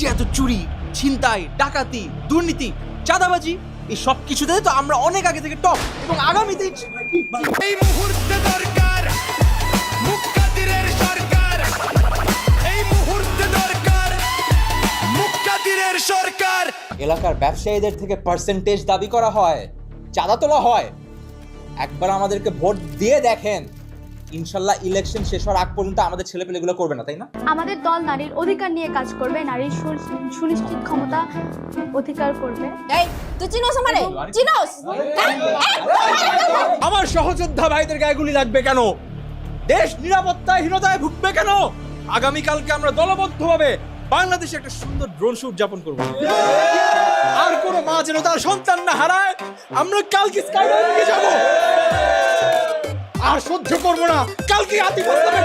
যে এত চুরি ছিনতাই ডাকাতি দুর্নীতি চাঁদাবাজি এই সব কিছুতে তো আমরা অনেক আগে থেকে টপ এবং আগামীতে এই মুহূর্তে দরকার মুক্তাদিরের সরকার। এই মুহূর্তে দরকার মুক্তাদিরের সরকার। এলাকার ব্যবসায়ীদের থেকে পার্সেন্টেজ দাবি করা হয় চাঁদা তোলা হয়। একবার আমাদেরকে ভোট দিয়ে দেখেন। ইনশাল্লাহ ইলেকশন শেষ হওয়ার আগ পর্যন্ত আমাদের ছেলেপেলেগুলো করবে না তাই না? আমাদের দল নারীর অধিকার নিয়ে কাজ করবে নারীর সুনিশ্চিত ক্ষমতা অধিকার করবে। এই তুই চিনোস আমারে? চিনোস? আমার সহযোদ্ধা ভাইদের গায়ে গুলি লাগবে কেন? দেশ নিরাপত্তাহীনতায় ভুগবে কেন? আগামীকালকে আমরা দলবদ্ধভাবে বাংলাদেশে একটা সুন্দর ড্রোন শো উদযাপন করব। আর কোন মা যেন তার সন্তান না হারায় আমরা কালকে স্কাইডাইভিংয়ে যাব। আর সহ্য করব না। কালকে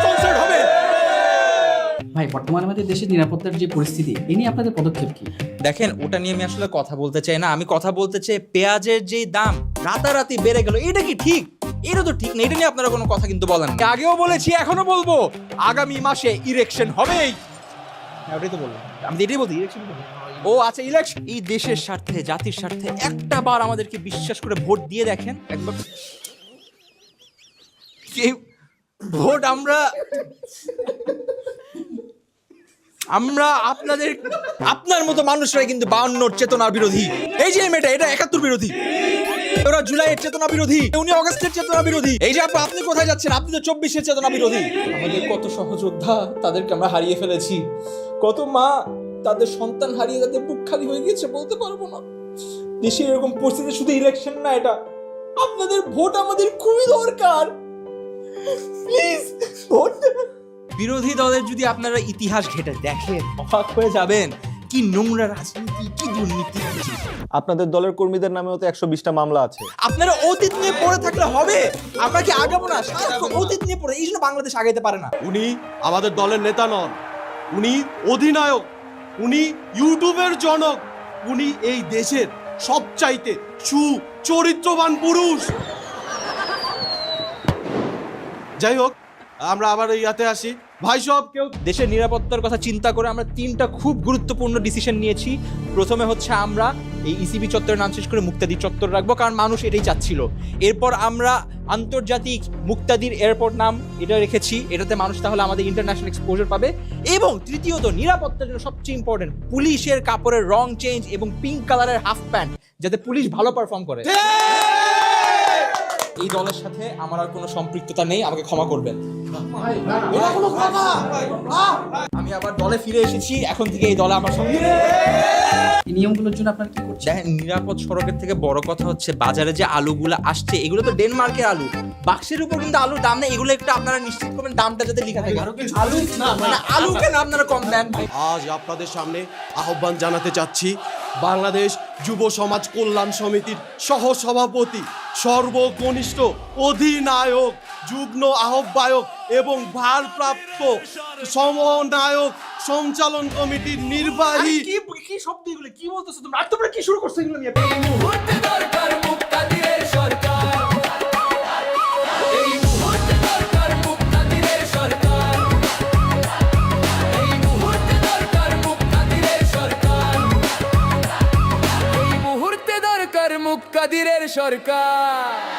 কনসার্ট হবে। ভাই বর্তমানে আমাদের দেশের নিরাপত্তার যে পরিস্থিতি এ নিয়ে আপনাদের পদক্ষেপ কি? দেখেন ওটা নিয়ে আমি আসলে কথা বলতে চাই না। আমি কথা বলতে চাই পেঁয়াজের যে দাম রাতারাতি বেড়ে গেল। এটা কি ঠিক? এটা তো ঠিক না। এটা নিয়ে আপনারা কোনো কথা কিন্তু বলেন না। আগেও বলেছি এখনও বলব আগামী মাসে ইলেকশন হবেই। হ্যাঁ, ওটাই তো বললাম। আমি তো এটাই বলছি ইলেকশন ও আচ্ছা ইলেকশন এই দেশের স্বার্থে জাতির স্বার্থে একটা বার আমাদেরকে বিশ্বাস করে ভোট দিয়ে দেখেন। একবার কে- ভোট আমরা আমরা আপনাদের, আপনার মতো মানুষরাই কিন্তু বাউন্নর চেতনার বিরোধী। এই যে মেয়েটা, এটা একাত্তর বিরোধী। ওরা জুলাইয়ের চেতনা বিরোধী, উনি অগস্টের চেতনা বিরোধী। এই যে আপু, আপনি কোথায় যাচ্ছেন? আপনি তো চব্বিশের চেতনা বিরোধী। আমাদের কত সহযোদ্ধা, তাদেরকে আমরা হারিয়ে ফেলেছি। কত মা, তাদের সন্তান হারিয়ে তাদের বুক খালি হয়ে গিয়েছে বলতে পারব না। দেশে এরকম পরিস্থিতি শুধু ইলেকশন না, এটা। আপনাদের ভোট আমাদের খুবই দরকার। প্লিজ ভোট বিরোধী দলের যদি আপনারা ইতিহাস ঘেটে দেখেন অবাক হয়ে যাবেন কি নোংরা রাজনীতি কি দুর্নীতি আপনাদের দলের কর্মীদের নামেও তো একশো বিশটা মামলা আছে। আপনারা অতীত নিয়ে পড়ে থাকলে হবে। আমরা কি আগাবো না? সারাক্ষণ অতীত নিয়ে পড়ে এই জন্য বাংলাদেশ আগাইতে পারে না। উনি আমাদের দলের নেতা নন। উনি অধিনায়ক। উনি ইউটিউবের জনক। উনি এই দেশের সবচাইতে সুচরিত্রবান পুরুষ। যাই হোক আমরা আবার ইয়াতে আসি। ভাই সব কেউ দেশের নিরাপত্তার কথা চিন্তা করে আমরা তিনটা খুব গুরুত্বপূর্ণ ডিসিশন নিয়েছি। প্রথমে হচ্ছে আমরা এই ইসিবি চত্বরের নাম শেষ করে মুক্তাদি চত্বর রাখব কারণ মানুষ এটাই চাচ্ছিল। এরপর আমরা আন্তর্জাতিক মুক্তাদির এয়ারপোর্ট নাম এটা রেখেছি এটাতে মানুষ তাহলে আমাদের ইন্টারন্যাশনাল এক্সপোজার পাবে। এবং তৃতীয়ত নিরাপত্তার জন্য সবচেয়ে ইম্পর্টেন্ট পুলিশের কাপড়ের রং চেঞ্জ এবং পিঙ্ক কালারের হাফ প্যান্ট যাতে পুলিশ ভালো পারফর্ম করে। এই দলের সাথে আমার আর কোনো সম্পৃক্ততা নেই আমাকে ক্ষমা করবেন। আমি আবার দলে ফিরে এসেছি এখন থেকে এই দলে আমার সঙ্গে এই নিয়মগুলোর জন্য আপনারা কি করছেন? দেখেন নিরাপদ সড়কের থেকে বড় কথা হচ্ছে বাজারে যে আলুগুলো আসছে এগুলো তো ডেনমার্কের আলু। বাক্সের উপর কিন্তু আলুর দাম নেই এগুলো একটু আপনারা নিশ্চিত করবেন দামটা যাতে লেখা থাকে। আলু না মানে আলু কেন আপনারা কম দেন আজ আপনাদের সামনে আহ্বান জানাতে চাচ্ছি বাংলাদেশ যুব সমাজ কল্যাণ সমিতির সহ সভাপতি সর্বকনিষ্ঠ অধিনায়ক যুগ্ম আহ্বায়ক এবং ভারপ্রাপ্ত সমনায়ক সঞ্চালন কমিটির নির্বাহী কি কি শব্দ এগুলো? কি বলতেছো তোমরা? আর তোমরা কি শুরু করছ এগুলো নিয়ে? দরকার সরকার।